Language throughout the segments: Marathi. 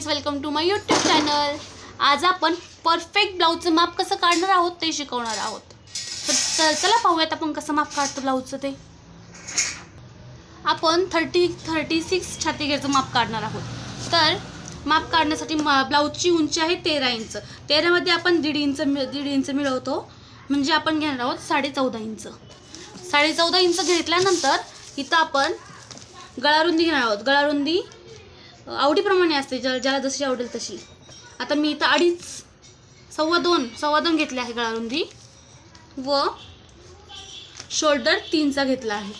Friends welcome to my YouTube channel आज आपण परफेक्ट ब्लाऊजचं माप कसं काढणार आहोत ते शिकवणार आहोत. तर चला पाहूयात आपण कसं माप काढतो ब्लाऊजचं ते. आपण थर्टी थर्टी सिक्स छातीगेरचं माप काढणार आहोत. तर माप काढण्यासाठी मा ब्लाऊजची उंची आहे तेरा इंच. तेरामध्ये आपण दीड इंच मि दीड इंच मिळवतो. म्हणजे आपण घेणार आहोत साडे चौदा इंच. साडे चौदा इंच घेतल्यानंतर इथं आपण गळारुंदी घेणार आहोत. गळारुंदी आवडीप्रमाणे असते ज्या ज्याला जशी आवडेल तशी. आता मी इथं अडीच सव्वा दोन सव्वा दोन घेतले आहे गळारुंदी व शोल्डर तीनचा घेतला आहे.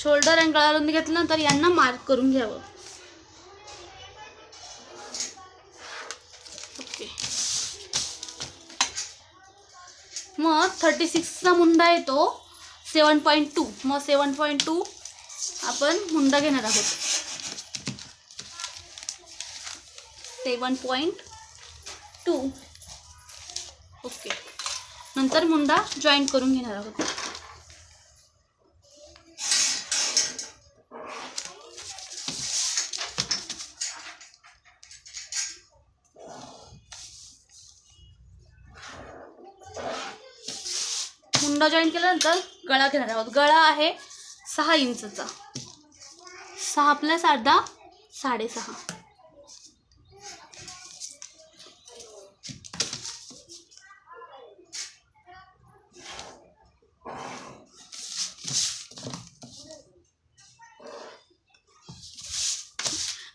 शोल्डर आणि गळारुंदी घेतल्यानंतर यांना मार्क करून घ्यावं. ओके. मग थर्टी सिक्सचा मुंडा येतो सेवन पॉईंट टू. मग सेवन पॉईंट टू आपण मुंडा घेणार आहोत. Seven point two. ओके. नंतर मुंडा जॉईंट करून घेणार आहोत. मुंडा जॉईन केल्यानंतर गळा घेणार आहोत. गळा आहे सहा इंचचा. सहा प्लस अर्धा साडेसहा.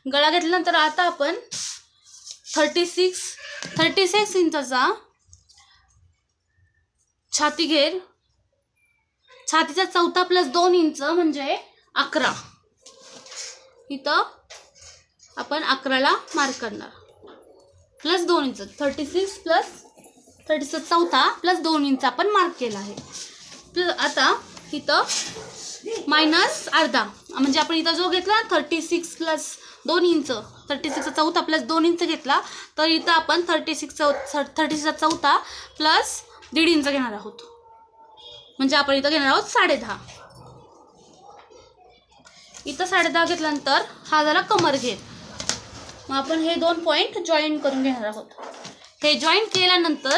गळा घेतल्यानंतर आता आपण थर्टी सिक्स थर्टी सिक्स इंचाचा छाती घेर. छातीचा चौथा प्लस दोन इंच म्हणजे अकरा. इथं आपण अकराला मार्क करणार. प्लस दोन inch thirty six plus thirty six चौथा प्लस दोन इंच आपण मार्क केला आहे. प्ल आता इथं मायनस अर्धा. म्हणजे आपण इथं जो घेतला थर्टी सिक्स प्लस दोन इंच थर्टी सिक्सचा चौथा प्लस दोन इंच घेतला तर इथं आपण थर्टी सिक्स चौ थर्टी सिक्सचा चौथा प्लस दीड इंच घेणार आहोत. म्हणजे आपण इथं घेणार आहोत साडे दहा इथं साडे दहा घेतल्यानंतर हा झाला कमर घेत मग आपण हे दोन पॉईंट जॉईन करून घेणार आहोत. हे जॉईन केल्यानंतर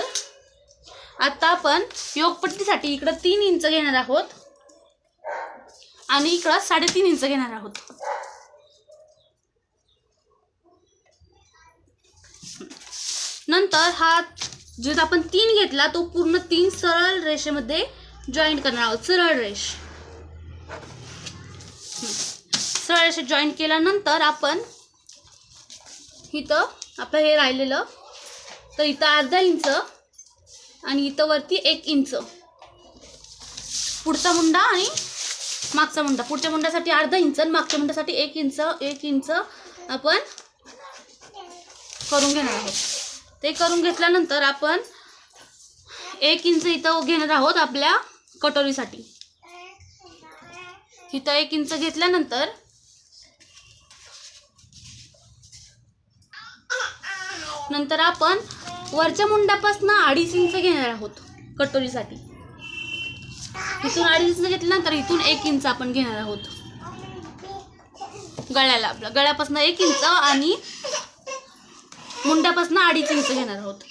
आता आपण योगपट्टीसाठी इकडं तीन इंच घेणार आहोत. आणि इकडं साडेतीन इंच घेणार आहोत. नंतर हा जो आपण तीन घेतला तो पूर्ण तीन सरळ रेषेमध्ये जॉईंट करणार आहोत. सरळ रेष. सरळ रेषे जॉईंट केल्यानंतर आपण इथं आपलं हे राहिलेलं तर इथं अर्धा इंच आणि इथं वरती एक इंच. पुढचा मुंडा आणि मागचा मुंडा. पुढच्या मुंड्यासाठी अर्धा इंच आणि मागच्या मुंड्यासाठी एक इंच एक इंच आपण करून घेणार आहोत. ते करून घेतल्यानंतर आपण एक इंच इथं घेणार आहोत आपल्या कटोरीसाठी. इथं एक इंच घेतल्यानंतर नंतर आपण वरच्या मुंड्यापासून अडीच इंच घेणार आहोत कटोरीसाठी. इथून अडीच इंच घेतल्यानंतर इथून एक इंच आपण घेणार आहोत. गळ्याला आपलं गळ्यापासून एक इंच आणि मुंड्यापासून अडीच इंच घेणार आहोत.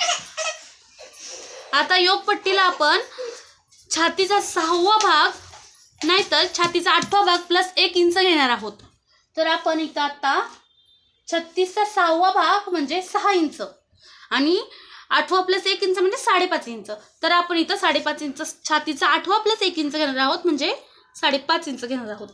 आता योगपट्टीला आपण छातीचा सहावा भाग नाहीतर छातीचा आठवा भाग प्लस एक इंच घेणार आहोत. तर आपण इथं आता छत्तीसचा सहावा भाग म्हणजे सहा इंच आणि आठवा प्लस एक इंच म्हणजे साडेपाच इंच. तर आपण इथं साडेपाच इंच छातीचा आठवा प्लस एक इंच घेणार आहोत म्हणजे साडेपाच इंच घेणार आहोत.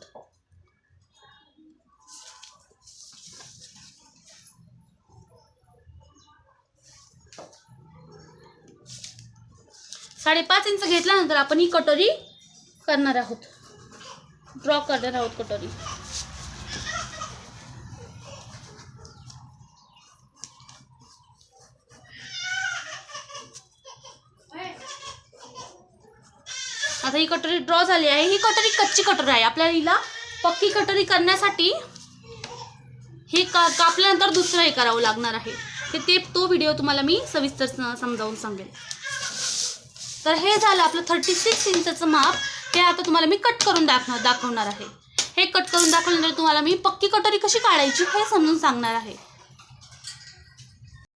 साडेपाच इंच घेतल्यानंतर आपण ही कटोरी करणार आहोत. ड्रॉ करणार आहोत कटोरी. आता ही कटोरी ड्रॉ झाली आहे. ही कटोरी कच्ची कटोरी आहे. आपल्याला हिला पक्की कटोरी करण्यासाठी ही का कापल्यानंतर दुसरं हे करावं लागणार आहे. ते ते तो व्हिडिओ तुम्हाला मी सविस्तर स- समजावून सांगेल. तर हे झालं आपलं थर्टी सिक्स इंचचं माप. हे आता तुम्हाला मी कट करून दाखव दाखवणार आहे. हे कट करून दाखवल्यानंतर तुम्हाला मी पक्की कटोरी कशी काढायची हे समजून सांगणार आहे.